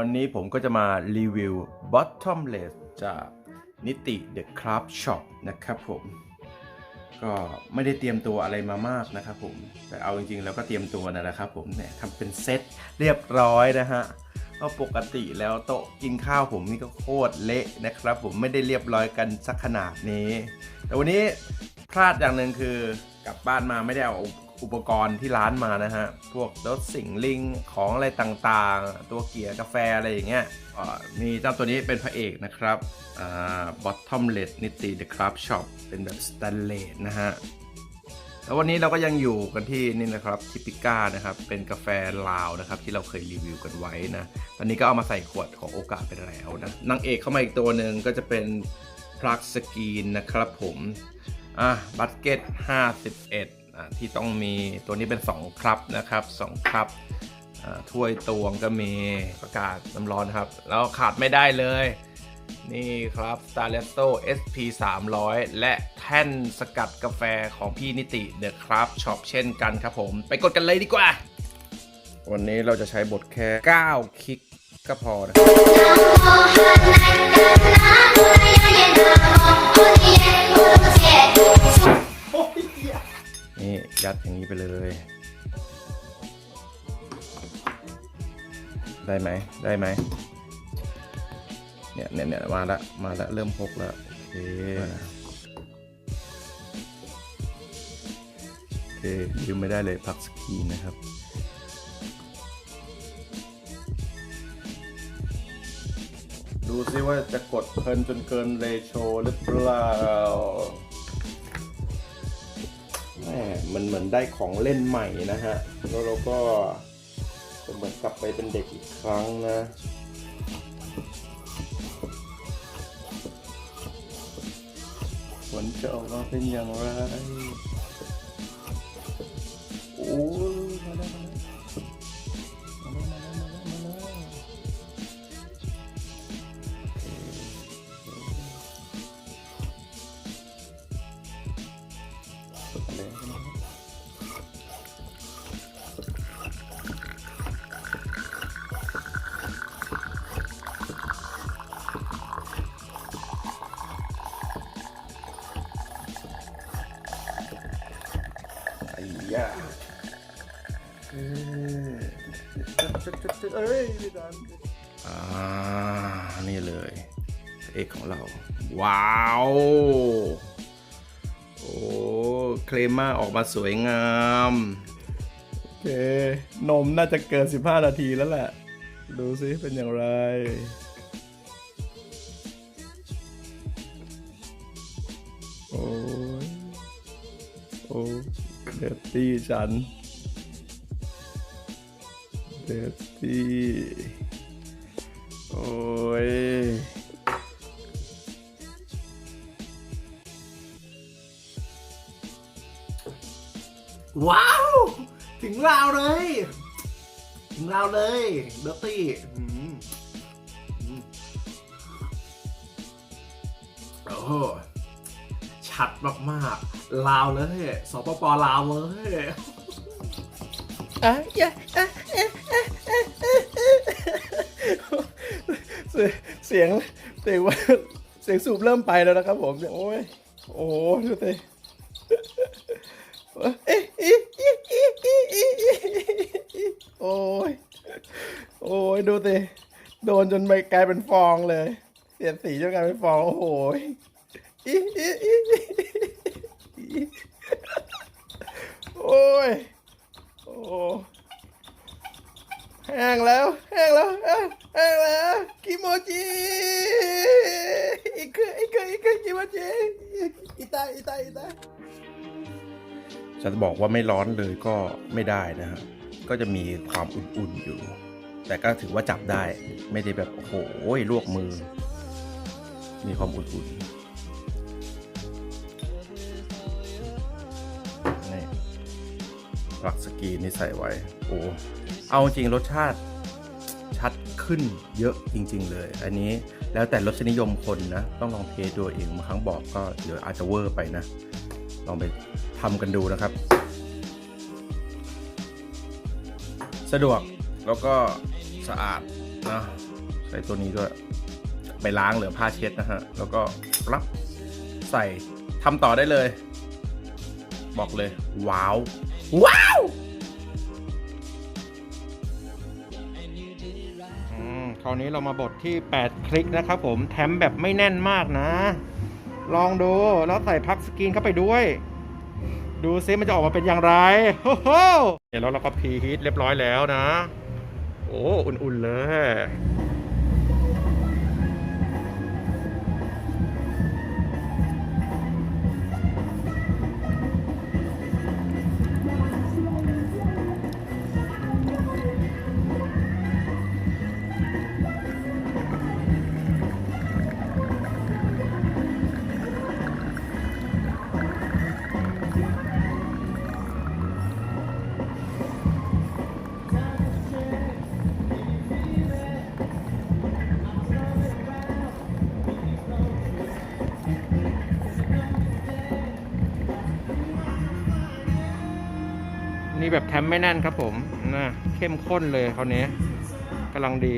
วันนี้ผมก็จะมารีวิว bottomless จากนิติ The Craft Shop นะครับผม ก็ไม่ได้เตรียมตัวอะไรมามากนะครับผม แต่เอาจริงๆ แล้วก็เตรียมตัวนะนแหละครับผมเนี่ยทำเป็นเซตเรียบร้อยนะฮะก็ปกติแล้วโต๊ะกินข้าวผมนี่ก็โคตรเละนะครับ ผมไม่ได้เรียบร้อยกันสักขนาดนี้ แต่วันนี้พลาดอย่างหนึ่งคือกลับบ้านมาไม่ได้เอา อุปกรณ์ที่ร้านมานะฮะ พวกรถสิงลิงของอะไรต่างๆ ตัวเกียร์กาแฟอะไรอย่างเงี้ยอ่ามีเจ้าตัวนี้เป็นพระเอกนะครับอ่า bottomless นิติ the craft shop เป็นแบบ stainless นะฮะแล้ววันนี้เราก็ยังอยู่กันที่นี่นะครับทิปิก้านะครับ เป็นกาแฟลาวนะครับ ที่เราเคยรีวิวกันไว้นะ ตอนนี้ก็เอามาใส่ขวดของโอกาสไปแล้วนะนางเอกเข้ามาอีกตัวหนึ่งก็จะเป็นพลักสกรีนนะครับผม อะบัตเก็ต51อะ ที่ต้องมีตัวนี้เป็น 2 ครับนะครับ 2 ครับถ้วยตวงก็มีประกาศน้ำร้อนครับ แล้วขาดไม่ได้เลย นี่ครับ s t a r l e t t o SP 300และแท่นสกัดกาแฟของพี่นิติเดอะครับช็อปเช่นกันครับผม ไปกดกันเลยดีกว่า วันนี้เราจะใช้บทแค่ 9 คลิกก็พอนะ นี่ยัดอย่างนี้ไปเลย ได้ไหมได้ไหมเนี่ยเนี่ยเนี่ยมาละมาละเริ่มพกล้วโอเคโอเคลืมไม่ได้เลยพักสกีนะครับดูซิว่าจะกดเพลินจนเกินเรโชหรือเปล่า มันเหมือนได้ของเล่นใหม่นะฮะ แล้วเราก็จะเหมือนกลับไปเป็นเด็กอีกครั้งนะผลจะออกมาเป็นอย่างไรโอ้ ยาเอ้ยเอ้ยไม่ทันอ่า นี่เลย เอกของเรา ว้าว โอ้เคลมาออกมาสวยงาม โอเคนมน่าจะเกิน 15 นาทีแล้วแหละ ดูซิเป็นอย่างไรโอ้โอ้ เดตตี้ฉันเดตตี้โอ้ยว้าว ถึงราวเลย ถึงราวเลยเดตตี้โอ้ชัดมากๆ ลาวเลยสปปลาวเลยอะยะอะอะอะอะอะเสียงเสียงว่าเสียงสูบเริ่มไปแล้วนะครับผมโอ้ยโอ้โหดูสิโอ้ยโอ้ยดูสิโดนจนไปกลายเป็นฟองเลย เสียดสีจนกลายเป็นฟองโอ้โหยโอ้ย โอ้ แห้งแล้ว แห้งแล้วเอ้ยแห้งแล้วกิโมจิอีกคืออีกคืออีกคือกิโมจิอี ตาอีตาอีตาจะบอกว่าไม่ร้อนเลยก็ไม่ได้นะฮะก็จะมีความอุ่นๆอยู่ แต่ก็ถือว่าจับได้ไม่ได้แบบโอ้โหลวกมือ มีความอุ่นๆนี่ปลักสกีนี่ใส่ไว้ โอ้เอาจริงรสชาติชัดขึ้นเยอะจริง ๆ เลย อันนี้ แล้วแต่รสนิยมคนนะ ต้องลองเทสดูเองบางครั้งบอกก็เดี๋ยวอาจจะเวอร์ไปนะ ลองไปทำกันดูนะครับ สะดวกแล้วก็สะอาดนะใส่ตัวนี้ด้วยไปล้างเหลือผ้าเช็ดนะฮะ แล้วก็รับใส่ทำต่อได้เลย บอกเลย ว้าว ว้าว ราวนี้เรามาบดที่ 8 คลิกนะครับผมแถมแบบไม่แน่นมากนะ ลองดูแล้วใส่พักสกรีนเข้าไปด้วย ดูซิมันจะออกมาเป็นอย่างไรโอ้โหเดี๋ยวเราก็พรีฮีทเรียบร้อยแล้วนะ โอ้ อุ่นๆเลย นี่แบบแทมไม่แน่นครับผมนะเข้มข้นเลยคราวนี้กำลังดี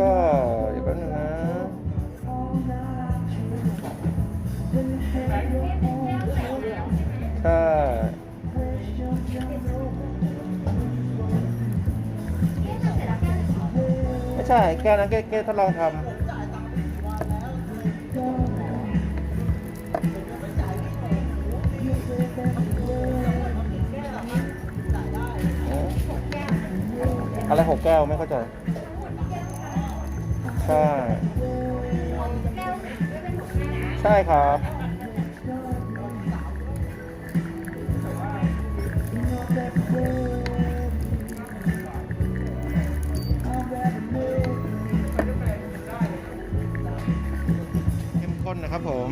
ก็เดี๋ยวแป๊บนึงนะใช่ ใช่แก้วนั้นแก้วแกทดลองทำอะไรหกแก้วไม่เข้าใจใช่ ใช่ครับ นนะครับผม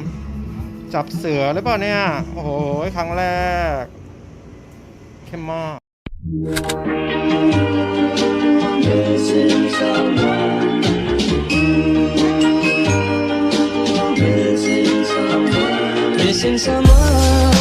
จับเสือหรือเปล่าเนี่ย โอ้โห ครั้งแรก เข้มมาก Missing someone Love